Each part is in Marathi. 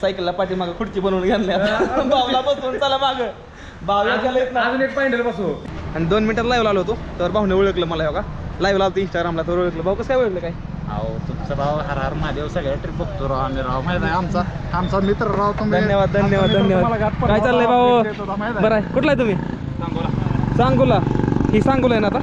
सायकलला पाठीमागं खुर्ची बनवून घालण्यात. भावला बसवून चला माग. भावला गेला अजून एक पॉइंटर बसू. आणि दोन मिनिटात लाईव्ह आलो होतो तर भाऊने ओळखलं मला हो का? लाईव्ह लावतो इंस्टाग्रामला तर ओळखलं. भाऊ कसं काय ओळखलं काय? अहो तुमचं राव हर हर महादेव सगळ्या ट्रिप बघतो राव आम्ही. राव माहिती आहे आमचा. आमचा मित्र राव तुम्ही. धन्यवाद धन्यवाद धन्यवाद. काय चाललंय भाऊ? बरं आहे. कुठला आहे तुम्ही? सांगोला. ही सांगोला आहे ना आता?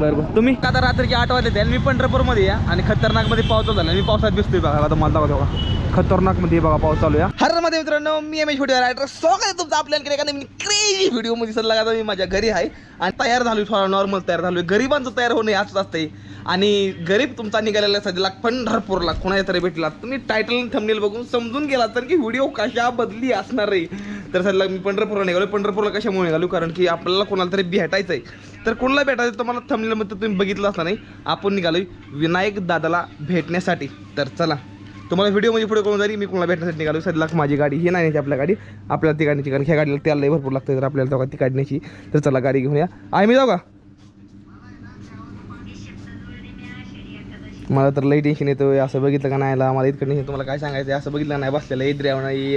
बरं बरं. तुम्ही? आता रात्रीचे आठ वाजले ते आणि मी पंढरपूरमध्ये या आणि खतरनाकमध्ये चालू झाला. मी पावसात भिजतोय बघा. आता मला दाखवतो बघा खतरनाकमध्ये बघा पाऊस चालू आहे. हरमध्ये मित्रांनो मी एम एच व्हिडिओ रायटर स्वागत आहे तुमचं आपल्याकडे. एका नवीन क्रेजी व्हिडिओमध्ये सल्ला आता मी माझ्या घरी आहे. आणि तयार झालो थोडा नॉर्मल तयार झालो गरिबांचं तयार होणे असंच असते आणि गरीब तुमचा निघालेला सध्याला पंढरपूरला कोणाच्या तरी भेटला. तुम्ही टायटल थंबनेल बघून समजून गेला तर की व्हिडिओ कशा बदली असणार आहे. तर सध्याला मी पंढरपूरला निघालो पंढरपूरला कशामुळे निघालो कारण की आपल्याला कोणाला तरी भेटायचं आहे तर कोणाला भेटायचं तुम्हाला थंबनेलमध्ये तुम्ही बघितलं असणार नाही. आपण निघालो विनायक दादाला भेटण्यासाठी. तर चला. तुम्हाला व्हिडिओमध्ये पुढे करून जाईल मी कोणाला भेटण्यासाठी निघालो. सध्याला माझी गाडी ही नाही आपल्या गाडी आपल्याला ती गाडीची कारण ह्या गाडीला त्याला भरपूर लागतं तर आपल्याला तेव्हा ती काढण्याची तर चला गाडी घेऊन या. आहे मी जाऊ का? मला तर लई टेन्शन येतं असं बघितलं का नाही आला मला इतकं टेन्शन तुम्हाला काय सांगायचं आहे, असं बघितलं नाही? बसलेलं इद्र्यावर नाही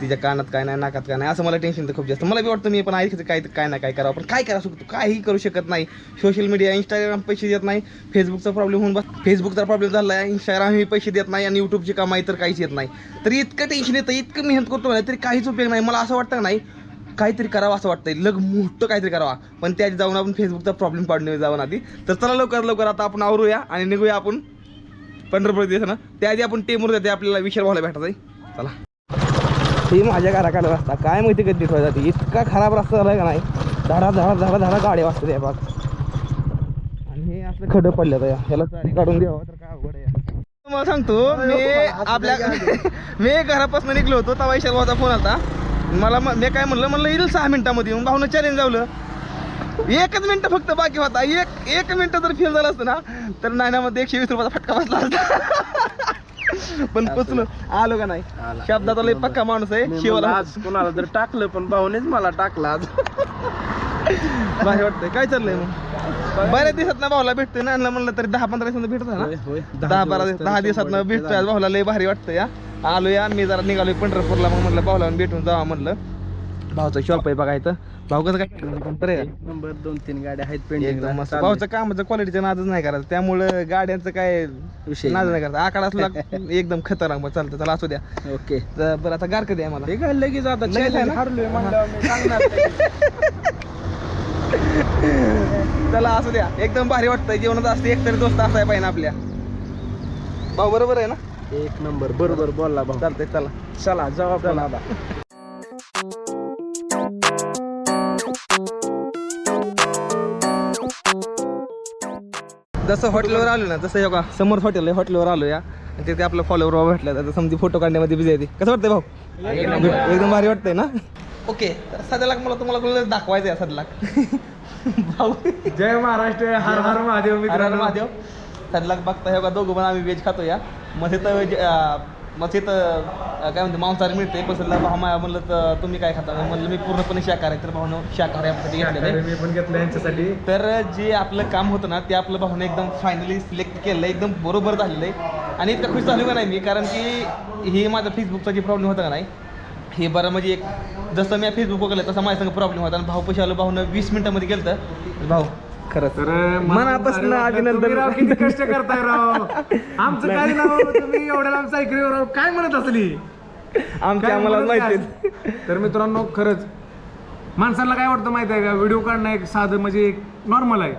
तिच्या कानात काय नाही नाकात काय नाही असं मला टेन्शन तर खूप जास्त. मला बी वाटतं मी पण ऐकायचं काय काय नाही काय करावं. पण काय करा शकतो काहीही करू शकत नाही. सोशल मीडिया इंस्टाग्राम पैसे देत नाही. फेसबुकचा प्रॉब्लेम होऊन बस फेसबुकचा प्रॉब्लेम झाला आहे इंस्टाग्रामही पैसे देत नाही आणि यूट्यूबची कमाई तर काहीच येत नाही. तर इतकं टेन्शन येतं इतकं मेहनत करतो नाही तरी काहीच उपयोग नाही. मला असं वाटतं नाही काहीतरी करावं असं वाटतंय. लग मोठं काहीतरी करावा. पण त्यात जाऊन आपण फेसबुकचा प्रॉब्लेम पाडणे जाऊन आधी. तर चला लवकर लवकर आता आपण आवरूया आणि निघूया आपण पंढरपूर दिवस ना त्याआधी आपण टेमूर जाते आपल्याला विशाल व्हायला भेटत आहे चला. ही माझ्या घराकडे रस्ता काय माहिती कधी ठेवायचा जाते इतका खराब रस्ता झाला का नाही? धडा धडा धडा धडा गाडी वाजते बाग आणि हे असलं खडं पडलं या. ह्याला चारी काढून द्यावं तर काय अवघड आहे मला सांगतो मी आपल्या मी घरापासून निघलो होतो तेव्हा विशाल भाऊचा फोन आला मला म- काय म्हणलं म्हणलं येईल सहा मिनिटामध्ये. येऊन भाऊनं चॅलेंज लावलं. एकच मिनिट फक्त बाकी होता. एक एक मिनिट जर फेल झालं असतं ना तर नाण्यामध्ये एकशे वीस रुपयाचा फटका बसला असता. पण पोचलो आलो का नाही? शब्दाचा लय पक्का माणूस आहे शिवाला. आज कोणाला तर टाकलं पण भाऊनेच मला टाकलं आज. भारी वाटतंय. काय चाललंय मग? बऱ्याच दिवसात ना भाऊला भेटतोय ना यांना म्हणलं तरी दहा पंधरा दिवसात भेटतो ना? दहा बारा दिवस दहा दिवसात भेटतोय आज भाऊला. लय भारी वाटतं या. आलो या मी जरा निघालोय पंढरपूरला मग म्हणलं भाऊला भेटून जावा म्हणलं. भाऊचं शॉप आहे बघायचं. भाऊ कसं काय आहे. नंबर दोन तीन गाड्या आहेत एकदम मस्त. भाऊचं कामाचं क्वालिटीचं नादच नाही करायचं. त्यामुळं गाड्यांचं काय विषय नाद नाही करायचं. आकडा असला एकदम खतरनाक. चालतं चला असू द्या. ओके. तर बरं आता गार कधी आहे मला हे काय लगेच आता लगेच आहे challenge ना? हरलोय म्हणल्यावर मी सांगणार नाही. चला असू द्या. एकदम भारी वाटतंय. जीवनात असते. एकतरी दोस्त असाय पाहिजे आपल्या. भाऊ बरोबर आहे ना? एक नंबर. बरोबर बोलला भाऊ. चालतंय चला. चला आपण आता. जसं हॉटेलवर आलो ना तसं बघा समोर हॉटेल आहे हॉटेलवर आलो या आणि तिथे आपलं फॉलोवर भेटलं तर समजी फोटो काढण्यामध्ये बिझी आहे कसं वाटतंय भाऊ? एकदम भारी वाटतंय ना? ओके तर सध्याला मला तुम्हाला दाखवायचं आहे सध्याला भाऊ. जय महाराष्ट्र हर हर महादेव हर हर मित्रांनो महादेव सध्याला बघता हे बघा दोघं पण आम्ही व्हेज खातो या जे- अं, मग तिथं काय म्हणते मांसाहार मिळते. सध्या भाऊ मा- म्हणलं तर तुम्ही काय खाता? म्हणलं मी पूर्णपणे शाकाहारी आहे. तर भाऊनं शाकाहारी आपल्यासाठी घेतलेलं आहे. मी पण घेतलं यांच्यासाठी. तर जे आपलं काम होतं ना ते आपलं भाऊने एकदम फायनली सिलेक्ट केलं आहे एकदम बरोबर झालेलं आहे. आणि इतकं खुश झालो का नाही मी? कारण की हे माझा फेसबुकचा जे प्रॉब्लेम होता का नाही हे बरं म्हणजे एक जसं मी फेसबुक बघलं तसं माझ्या संग प्रॉब्लेम होता. आणि भाऊ पैसे आलो भाऊनं वीस मिनिटामध्ये गेलं तर भाऊ खरंच. तर मनापासून अभिनंदन. तुम्ही राव किती कष्ट करताय राव. आमचं काय नाव तुम्ही एवढ्या लांब सायकलीवर राव काय म्हणत असली? आमच्या काय आम्हाला म्हणत माहिती काय? तर मित्रांनो खरंच माणसाला काय वाटतं माहिती आहे का? व्हिडिओ काढणं एक साधं म्हणजे एक नॉर्मल आहे.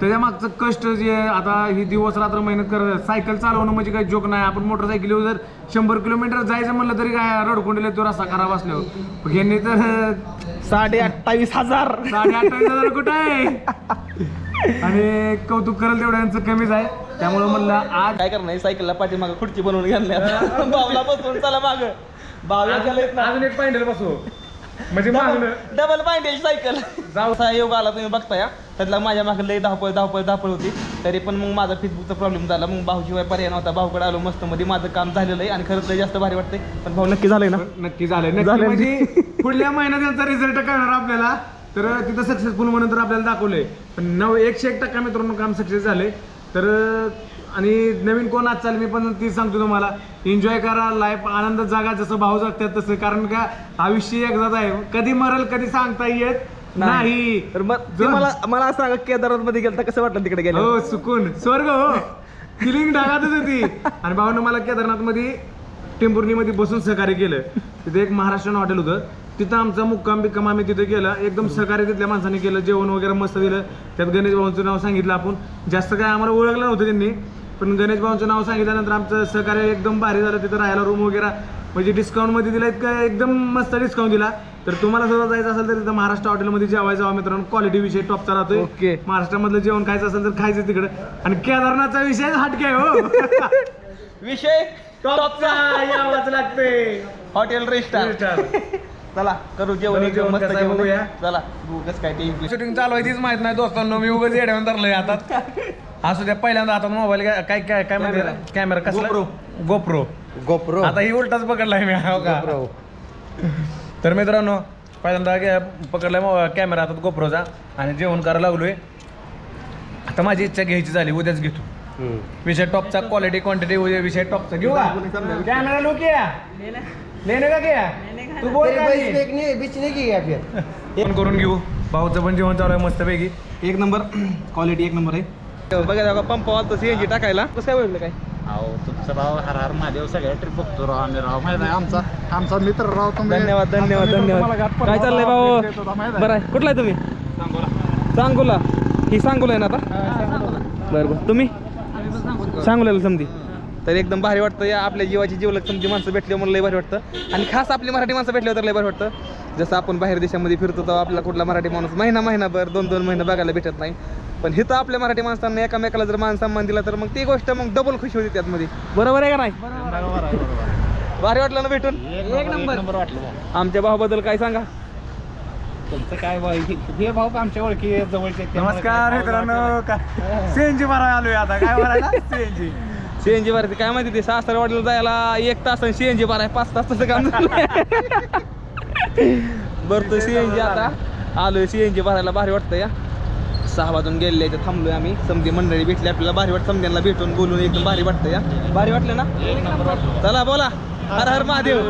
त्याच्या मागचं कष्ट जे आहे, आता ही दिवस रात्र मेहनत कर सायकल चालवणं म्हणजे काही जोक नाही. आपण मोटरसायकलीवर जर शंभर किलोमीटर जायचं म्हणलं तरी काय रडकोंडीला तो रस्ता खराब असल्यावर. यांनी तर साडे अठ्ठावीस हजार. साडे अठ्ठावीस हजार कुठं आहे? आणि कौतुक करेल तेवढं यांचं कमीच आहे. त्यामुळे म्हणलं आज काय करणार? सायकलला पाठीमागं खुर्ची बनवून घालण्यात. भावला बसवून चला माग. भावला येत ना. अजून एक पॉइंट बसू म्हणजे मागणं डबल पाहिजे सायकल. जाऊ. असा योग आला तुम्ही बघता या त्यातला माझ्या मागे लई धावपळ धावपळ धावपळ होती. तरी पण मग माझा फेसबुकचा प्रॉब्लेम झाला. मग भाऊशिवाय पर्याय नव्हता. भाऊकडे आलो मस्त मध्ये. माझं काम झालेलं आहे आणि खरंच लई जास्त भारी वाटतंय. पण भाऊ नक्की झालंय ना? नक्की झालंय. नक्की. म्हणजे पुढल्या महिन्यात त्यांचा रिझल्ट कळणार आपल्याला. तर तिथं सक्सेसफुल म्हणून तर आपल्याला दाखवलंय. पण नऊ एकशे एक टक्का मित्रांनो काम सक्सेस झाले तर आणि नवीन कोण आज चाल मी पण तीच सांगतो तुम्हाला. एन्जॉय करा लाईफ आनंद जागा जसं भाऊ जगतात तसं. कारण का आयुष्य एकदाच आहे. कधी मरल कधी सांगता येत नाही. तर मग ते मला मला असं सांगा केदारनाथमध्ये गेलं कसं वाटलं तिकडे गेलं हो सुकून. स्वर्ग हो. फिलिंग ढगातच होती. आणि भाऊनं मला केदारनाथमध्ये टेंभुर्णीमध्ये बसून सहकार्य केलं. तिथे एक महाराष्ट्रीयन हॉटेल होतं. तिथं आमचा मुक्काम बिक्काम आम्ही तिथे केलं. एकदम सहकार्य तिथल्या माणसाने केलं. जेवण वगैरे मस्त दिलं. त्यात गणेश भाऊंचं नाव सांगितलं आपण. जास्त काय आम्हाला ओळखलं नव्हतं त्यांनी. पण गणेश भाऊंचं नाव सांगितल्यानंतर आमचं सहकार्य एकदम भारी झालं. तिथं राहायला रूम वगैरे म्हणजे डिस्काउंटमध्ये दिला. इतका एकदम मस्त डिस्काउंट दिला. तर तुम्हाला सुद्धा जायचं असेल तर तिथं महाराष्ट्र हॉटेलमध्ये जेवायचं जावा मित्रांनो. क्वालिटी विषय टॉपचा राहतोय. ओके. महाराष्ट्रामधलं जेवण खायचं असेल तर खायचं तिकडं. आणि केदारनाथचा विषय हटके हो. विषय टॉपचा यावंच लागते हॉटेल रेस्टॉरंट चला करू जेवण करू एकदम जेवण मस्त कसं आहे जेवण. बघूया. चला बघू कसं काय ते शूटिंग चालू आहे तीच माहीत नाही दोस्तांनो मी उगाच येड्यावर धरलंय हातात असू द्या पहिल्यांदा हातात मोबाईल काय काय काय म्हणते कॅमेरा कसला? GoPro. गोप्रो गोप्रो आता ही उलटाच पकडलाय मी हो का? तर मित्रांनो पहिल्यांदा गे- पकडलाय कॅमेरा हातात गोप्रोचा आणि जेवण करायला लागलोय. आता माझी इच्छा घ्यायची झाली उद्याच घेतो. विषय टॉपचा क्वालिटी क्वांटिटी विषय टॉपचा. घेऊ का? कॅमेरा लो क्या लेने का क्या? तू बोल फोन करून घेऊ. भाऊचं पण जेवण चालू आहे मस्तपैकी. एक नंबर क्वालिटी एक नंबर आहे. बघा बघा पंप आलतो सीएनजी टाकायला. कसं काय काय? अहो तुमचा भाव हर हर महादेव सगळ्या ट्रिप बघतो राव आम्ही. राव माहीत आहे आमचा. आमचा मित्र राव तुम्ही. धन्यवाद धन्यवाद धन्यवाद. काय चाललंय भाऊ? बरं आहे. कुठला आहे तुम्ही? सांगोला. ही सांगोला आहे ना आता? बरं बरं. तुम्ही? सांगोल्याला समधी. तर एकदम भारी वाटतं. या आपल्या जीवाची जीवलग समजी माणसं भेटली म्हणून लय भारी वाटतं. आणि खास आपली मराठी माणसं भेटल्यावर तर लय भारी वाटतं. जसं आपण बाहेर देशामध्ये फिरतो तेव्हा आपला कुठला मराठी माणूस महिना महिनाभर दोन दोन महिने बघायला भेटत नाही. पण हिथं आपल्या मराठी माणसांना एकामेकाला जर मान सन्मान दिला तर मग ती गोष्ट मग डबल खुशी होती त्यातमध्ये. बरोबर आहे का नाही. भारी वाटलं ना भेटून? एक नंबर नंबर. वाटलं भाऊ. आमच्या भावाबद्दल काय सांगा? तुमचं काय भाऊ? हे भाऊ का आमच्या ओळखी जवळचे नमस्कार मित्रांनो सीएनजी भरायला आलोय आता. काय भरायला सीएनजी. सीएनजी भरायचं काय माहिती ते सासर वाटलं जायला एक तास आणि सीएनजी भराय पाच तास तसं काम बरं तो सीएनजी आता. आलोय सीएनजी भरायला भारी वाटतं या. सहा वाजून गेलेले इथे थांबलोय आम्ही. समधी मंडळी भेटली आपल्याला भारी वाटतं समध्यांना भेटून बोलून एकदम भारी वाटतं या. भारी वाटलं ना? चला बोला. हर हर महादेव.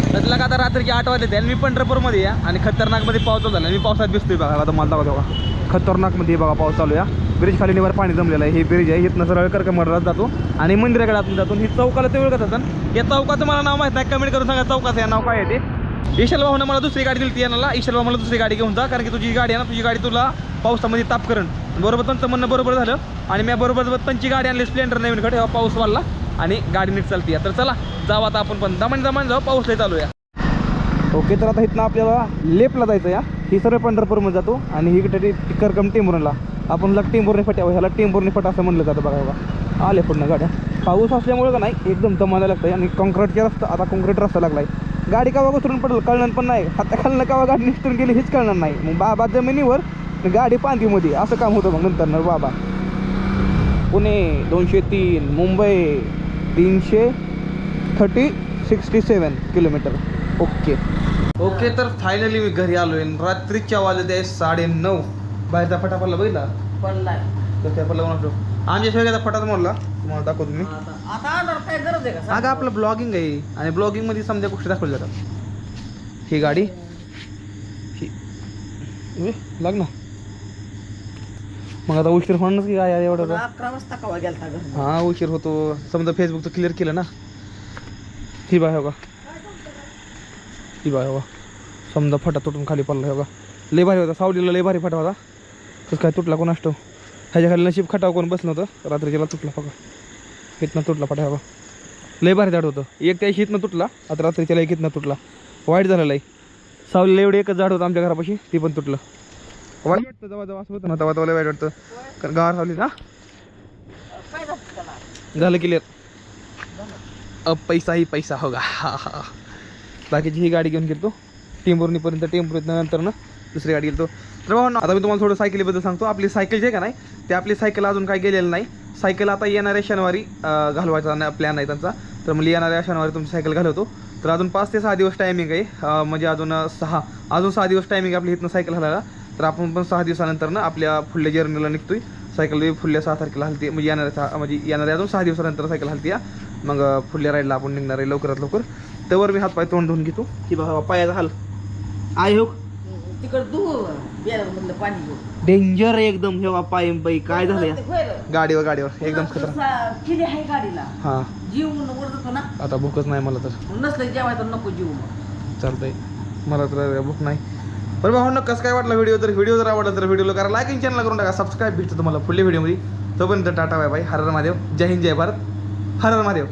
त्यातला का आता की आठ वाजले आणि मी पंढरपूरमध्ये या. आणि खतरनाकमध्ये पाऊस चालू झाला. मी पावसात भिजतोय बघा. आता मला दाखवा. बघा खतरनाकमध्ये बघा पाऊस चालू या. ब्रिज खाली निवार पाणी जमलेलं आहे. हे ब्रिज आहे. इथनं सरळ करकमरला जातो आणि मंदिराकडे आतून जातो ही चौकाला ते ओळखत असतात या चौकाचं मला नाव माहीत नाही. कमेंट करून सांगा चौकाचं या नाव काय आहे ते. ईशल भाऊनं मला दुसरी गाडी दिली ती याला ईशल भाऊ मला दुसरी गाडी घेऊन जा कारण की तुझी गाडी आहे ना तुझी गाडी तुला पावसामध्ये ताप करण बरोबर त्यांचं म्हणणं बरोबर झालं. आणि मी बरोबर त्यांची गाडी आणली स्प्लेंडर नवीन कडे पाऊस वाढला आणि गाडी नीट चालते तर चला जाऊ आता आपण पण. दमण दमण जाऊ पाऊस लय चालू या ओके तर आता इथनं आपल्याला लेपला जायचं या. ही सर्व पंढरपूरमध्ये जातो आणि ही कर्कम करकम आपण ला टेंभुर्णी फट्या ह्याला टेंभुर्णी फट असं म्हणलं जातं बघा बघा. आले पुढनं गाड्या. पाऊस असल्यामुळं का नाही एकदम दमायला लागतं आणि कॉन्क्रीटचा रस्ता आता कॉन्क्रीट रस्ता लागलाय. गाडी कावा घसरून पडेल कळणार पण नाही. हाता खालनं कावा गाडी निसटून गेली हेच कळणार नाही. मग बाबा जमिनीवर गाडी पांथीमध्ये असं काम होतं मग नंतर ना बाबा. पुणे दोनशे तीन मुंबई तीनशे thirty sixty seven kilometer. Okay. Okay तर फायनली मी घरी आलो आहे रात्रीच्या वाजत आहे साडे बाहेरचा फटाफटला बघितला? पडलाय. तर त्या पडला म्हणतो आमच्या शेवग्याचा फटाच मोडला तुम्हाला दाखवतो मी. आता ऑर्डर काय गरज आहे का? अगं आपलं ब्लॉगिंग आहे. आणि ब्लॉगिंगमध्ये समजा गोष्टी दाखवल्या जातात. ही गाडी ही लाग ना. मग आता उशीर होणारच की काय एवढं पुन्हा अकरा वाजता कवा गेलता घरी हा उशीर होतो. समजा फेसबुकचं क्लिअर केलं ना. ही बाय हो का ही बाय हो का समजा फटा तुटून खाली पडला हो का लय भारी होता. सावलीला लय भारी फटा होता. तसं काय तुटला कोण असतो? ह्याच्या खाली नशीब खटाव कोण बसलं होतं? रात्रीच्याला तुटला बघा. इथनं तुटला फटा बा लय भारी झाड होतं. एक त्या हितनं तुटला आता रात्रीच्याला एक हितनं तुटला. वाईट झालेलं आहे सावलीला एवढं एकच झाड होतं आमच्या घरापाशी ती पण तुटलं. वाईट वाटतं जवळ जवळ असं होतं ना तेव्हा तेव्हा लय वाईट वाटतं. कारण गावात सावली ना. झालं क्लिअर अब पैसा ही पैसा होगा. हा हा बाकीची ही गाडी घेऊन गेलो टेंभुर्णीपर्यंत टेंभुर्णीत नंतर ना दुसरी गाडी गेलो तर भाऊ आता मी तुम्हाला थोडं सायकलीबद्दल सांगतो. आपली सायकल जे का नाही ते आपली सायकल अजून काही गेलेलं नाही. सायकल आता येणाऱ्या शनिवारी घालवायचा प्लॅन आहे त्यांचा. तर मग येणाऱ्या शनिवारी तुमची सायकल घालवतो. तर अजून पाच ते सहा दिवस टायमिंग आहे. म्हणजे अजून सहा अजून सहा दिवस टायमिंग आपली इथनं सायकल घालायला. तर आपण पण सहा दिवसानंतर ना आपल्या फुडल्या जर्नीला निघतोय. सायकल फुडल्या सहा तारखेला हलते म्हणजे येणाऱ्या सहा म्हणजे येणाऱ्या अजून सहा दिवसानंतर सायकल हलती या. मग फुडल्या राईडला आपण निघणार आहे लवकरात लवकर. त्यावर मी हातपाय तोंड धुवून घेतो. की बाबा पायाचा हाल. आय हो तिकडे पाणी घेऊ डेंजर एकदम हे बाबा पाय पायी काय झालं या? गाडीवर गाडीवर. एकदम खतरा सा- किती आहे गाडीला. हां. ना. आता भूकच नाही मला तर. नसलं जेवायचं नको जीव मग. चालतंय. मला तर भूक नाही. बरं भाऊ न कसं काय वाटलं व्हिडिओ? तर व्हिडिओ जर आवडला तर व्हिडिओला करा. लाईक आणि चॅनल करून टाका. सबस्क्राईब भेटतो तुम्हाला पुढल्या व्हिडिओमध्ये तोपर्यंत tata bye bye. Har Har Mahadev. जय हिंद जय भारत. हर हर महादेव.